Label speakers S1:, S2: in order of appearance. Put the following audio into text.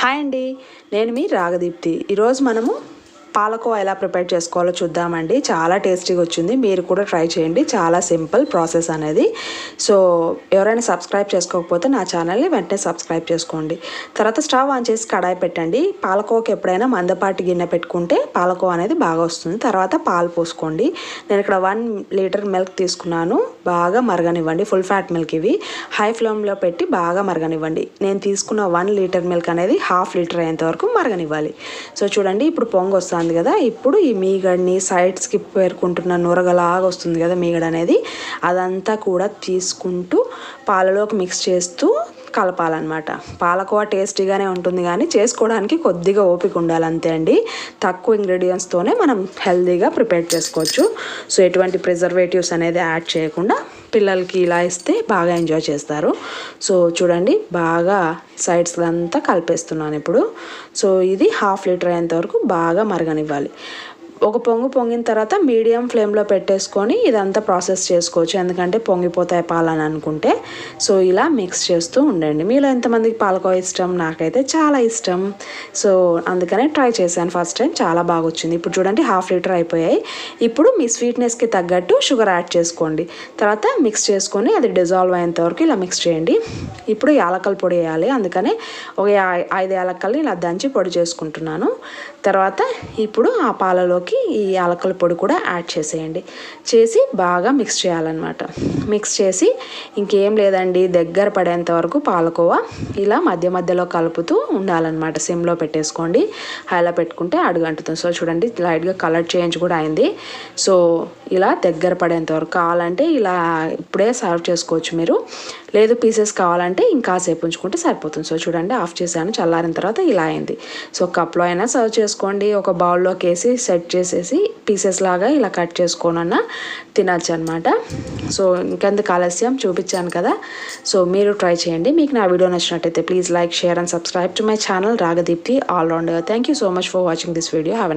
S1: Hi అండి. నేను మీ రాగదీప్తి. ఈరోజు మనము పాలకోవా ఎలా ప్రిపేర్ చేసుకోవాలో చూద్దామండి. చాలా టేస్టీగా వచ్చింది. మీరు కూడా ట్రై చేయండి. చాలా సింపుల్ ప్రాసెస్ అనేది. సో ఎవరైనా సబ్స్క్రైబ్ చేసుకోకపోతే నా ఛానల్ని వెంటనే సబ్స్క్రైబ్ చేసుకోండి. తర్వాత స్టవ్ ఆన్ చేసి కడాయి పెట్టండి. పాలకోవకి ఎప్పుడైనా మందపాటి గిన్నె పెట్టుకుంటే పాలకోవా అనేది బాగా వస్తుంది. తర్వాత పాలు పోసుకోండి. నేను ఇక్కడ వన్ లీటర్ మిల్క్ తీసుకున్నాను. బాగా మరగనివ్వండి. ఫుల్ ఫ్యాట్ మిల్క్ ఇవి. హై ఫ్లేమ్లో పెట్టి బాగా మరగనివ్వండి. నేను తీసుకున్న వన్ లీటర్ మిల్క్ అనేది హాఫ్ లీటర్ అయ్యేంత వరకు మరగనివ్వాలి. సో చూడండి. ఇప్పుడు పొంగు వస్తుంది కదా. ఇప్పుడు ఈ మీగడిని సైడ్స్కి పేరుకుంటున్న నూరగలాగా వస్తుంది కదా మీగడ అనేది. అదంతా కూడా తీసుకుంటూ పాలలోకి మిక్స్ చేస్తూ కలపాలన్నమాట. పాలకోవా టేస్టీగానే ఉంటుంది కానీ చేసుకోవడానికి కొద్దిగా ఓపిక ఉండాలి అంతే అండి. తక్కువ ఇంగ్రీడియంట్స్తోనే మనం హెల్తీగా ప్రిపేర్ చేసుకోవచ్చు. సో ఎటువంటి ప్రిజర్వేటివ్స్ అనేది యాడ్ చేయకుండా పిల్లలకి ఇలా ఇస్తే బాగా ఎంజాయ్ చేస్తారు. సో చూడండి బాగా సైడ్స్ అంతా కలిపేస్తున్నాను ఇప్పుడు. సో ఇది హాఫ్ లీటర్ అయ్యేంత వరకు బాగా మరగనివ్వాలి. ఒక పొంగు పొంగిన తర్వాత మీడియం ఫ్లేమ్లో పెట్టేసుకొని ఇదంతా ప్రాసెస్ చేసుకోవచ్చు. ఎందుకంటే పొంగిపోతాయి పాలని అనుకుంటే. సో ఇలా మిక్స్ చేస్తూ ఉండండి. మీలో ఎంతమందికి పాలకోవ ఇష్టం? నాకైతే చాలా ఇష్టం. సో అందుకనే ట్రై చేశాను. ఫస్ట్ టైం చాలా బాగా వచ్చింది. ఇప్పుడు చూడండి హాఫ్ లీటర్ అయిపోయాయి. ఇప్పుడు మీ స్వీట్నెస్కి తగ్గట్టు షుగర్ యాడ్ చేసుకోండి. తర్వాత మిక్స్ చేసుకొని అది డిజాల్వ్ అయ్యేంత వరకు ఇలా మిక్స్ చేయండి. ఇప్పుడు యాలకల పొడి వేయాలి. అందుకనే ఒక ఐదు యాలకల్ని ఇలా దంచి పొడి చేసుకుంటున్నాను. తర్వాత ఇప్పుడు ఆ పాలలోకి ఈ యాలకల పొడి కూడా యాడ్ చేసేయండి. చేసి బాగా మిక్స్ చేయాలన్నమాట. మిక్స్ చేసి ఇంకేం లేదండి దగ్గర పడేంత వరకు పాలకోవా ఇలా మధ్య మధ్యలో కలుపుతూ ఉండాలన్నమాట. సిమ్లో పెట్టేసుకోండి. హైలో పెట్టుకుంటే అడుగంటుతుంది. సో చూడండి లైట్గా కలర్ చేంజ్ కూడా అయింది. సో ఇలా దగ్గర పడేంత వరకు కావాలంటే ఇలా ఇప్పుడే సర్వ్ చేసుకోవచ్చు మీరు. లేదు పీసెస్ కావాలంటే ఇంకాసేపు ఉంచుకుంటే సరిపోతుంది. సో చూడండి ఆఫ్ చేశాను. చల్లారిన తర్వాత ఇలా అయింది. సో కప్లో అయినా సర్వ్ చేసుకోండి. ఒక బౌల్లోకి వేసి సెట్ చేసేసి పీసెస్ లాగా ఇలా కట్ చేసుకోనన్నా తినచ్చు అనమాట సో ఇంకెందుకు ఆలస్యం చూపించాను కదా. సో మీరు ట్రై చేయండి. మీకు నా వీడియో నచ్చినట్టయితే please like share and subscribe to my channel Ragadeepthi all round thank you so much for watching this video have